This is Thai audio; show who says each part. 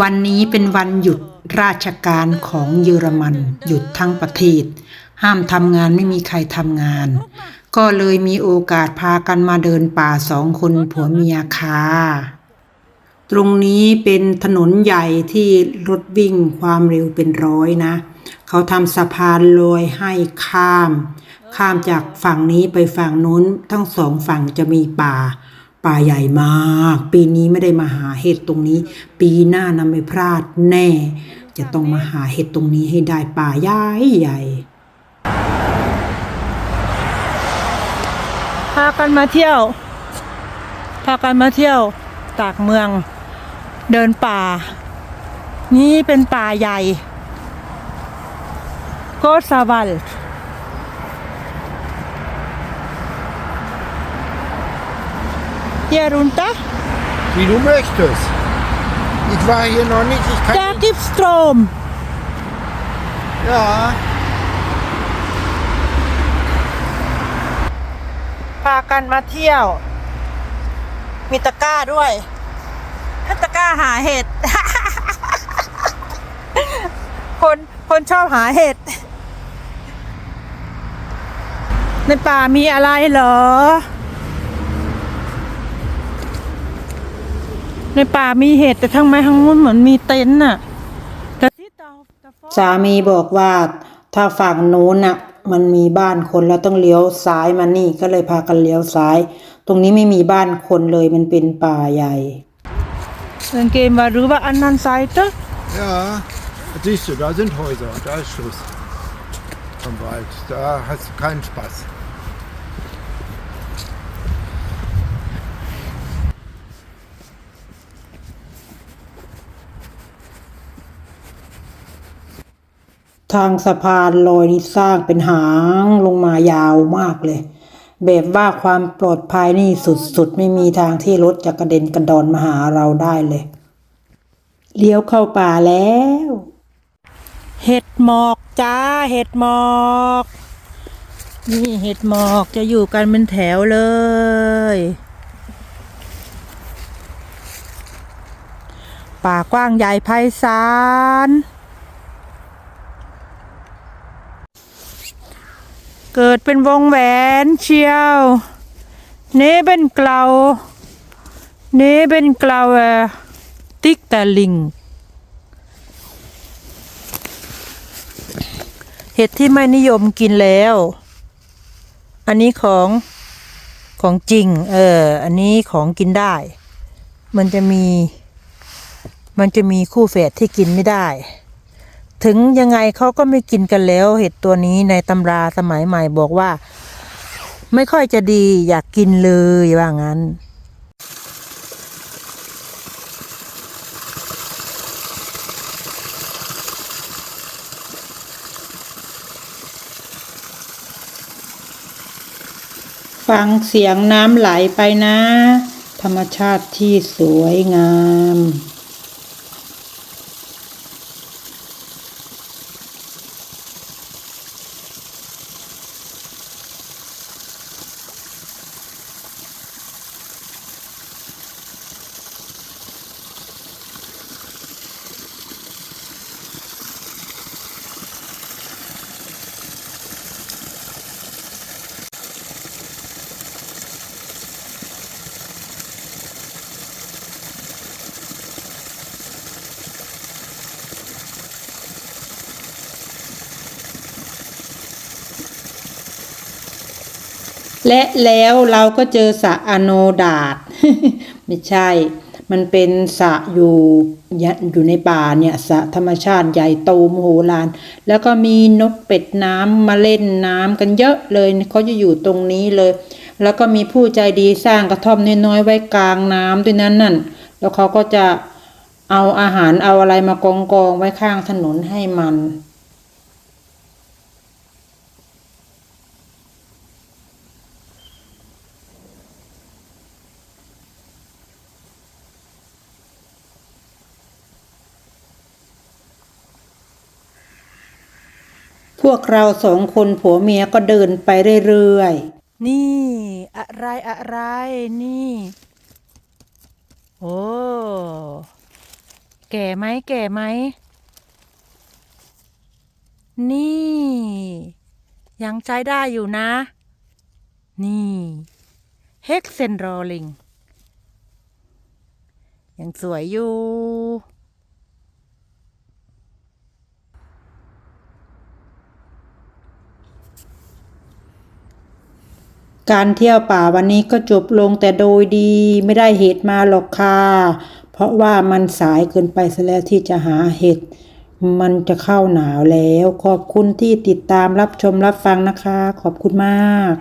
Speaker 1: วันนี้เป็นวันหยุดราชการของเยอรมัน หยุดทั้งประเทศ ห้ามทำงานไม่มีใครทำงาน ก็เลยมีโอกาสพากันมาเดินป่าสองคนผัวเมียค่ะตรงนี้เป็นถนนใหญ่ที่รถวิ่งความเร็วเป็นร้อยนะ เขาทำสะพานลอยให้ข้าม ข้ามจากฝั่งนี้ไปฝั่งนู้น ทั้งสองฝั่งจะมีป่า ป่าใหญ่มาก ปีนี้ไม่ได้มาหาเห็ดตรงนี้ ปีหน้านะไม่พลาดแน่ จะต้องมาหาเห็ดตรงนี้ให้ได้ป่าใหญ่ใหญ่
Speaker 2: พากันมาเที่ยว พากันมาเที่ยวตากเมือง เดินป่า นี่เป็นป่าใหญ่ โกซาวัล เยรุนตา
Speaker 3: Wie du möchtest. Ich war hier noch nicht. Ich kann.
Speaker 2: ดากิฟสโตรม
Speaker 3: Ja.
Speaker 2: พากันมาเที่ยว มีตะกร้าด้วยตะกร้าหาเห็ด คนคนชอบหาเห็ด ในป่ามีอะไรเหรอ ในป่ามีเห็ดแต่ทั้งไม้ทั้งมุ้นเหมือนมีเต็นท์น่ะแต่ที่เตาตะฟอ
Speaker 1: สามีบอกว่าถ้าฝั่งนู้นน่ะ มันมีบ้านคนแล้วต้องเลี้ยวซ้ายมานี่ก็เลยพากันเลี้ยวซ้าย ตรงนี้ไม่มีบ้านคนเลยมันเป็นป่าใหญ่
Speaker 2: เล่นเกมว่าหรือว่าอันนั้นไซต์เตอร์
Speaker 3: Ja. Siehst du, da sind Häuser und da ist Schluss vom Wald. Da hast du keinen Spaß.
Speaker 1: ทางสะพานลอยนี่สร้างเป็นหางลงมายาวมากเลย แบบว่าความปลอดภัยนี่สุดๆ ไม่มีทางที่รถจะกระเด็นกระดอนมาหาเราได้เลย เลี้ยวเข้าป่าแล้ว
Speaker 2: เห็ดหมอกจ้า เห็ดหมอก นี่เห็ดหมอกจะอยู่กันเป็นแถวเลย ป่ากว้างใหญ่ไพศาล เกิดเป็นวงแหวนเชียวเนเป็นเกลาเนเป็นเกลาเออติ๊กแตะลิง เห็ดที่ไม่นิยมกินแล้ว อันนี้ของของจริง เออ อันนี้ของกินได้ มันจะมี มันจะมีคู่แฝดที่กินไม่ได้ ถึงยังไงเขาก็ไม่กินกันแล้ว เห็ดตัวนี้ในตำราสมัยใหม่บอกว่า ไม่ค่อยจะดีอยากกินเลยว่างั้น
Speaker 1: ฟังเสียงน้ำไหลไปนะ ธรรมชาติที่สวยงาม และแล้วเราก็เจอสระอโนดาตไม่ใช่ มันเป็นสระอยู่อยู่ในป่าเนี่ยสระธรรมชาติใหญ่โตมโหฬารแล้วก็มีนกเป็ดน้ำมาเล่นน้ำกันเยอะเลยเขาจะอยู่ตรงนี้เลย แล้วก็มีผู้ใจดีสร้างกระท่อมน้อยๆไว้กลางน้ำด้วยนั้นนั่นแล้วเขาก็จะเอาอาหารเอาอะไรมากองกองๆไว้ข้างถนนให้มัน พวกเราสองคนผัวเมียก็เดินไปเรื่อยๆ
Speaker 2: นี่ อะไรอะไรนี่ โอ้ แก่ไหมแก่ไหม นี่ ยังใช้ได้อยู่นะ นี่เฮกเซนโรลิง ยังสวยอยู่
Speaker 1: การเที่ยวป่าวันนี้ก็จบลงแต่โดยดีไม่ได้เห็ดมาหรอกค่ะ เพราะว่ามันสายเกินไปซะแล้วที่จะหาเห็ดมันจะเข้าหนาวแล้ว ขอบคุณที่ติดตามรับชมรับฟังนะคะ ขอบคุณมาก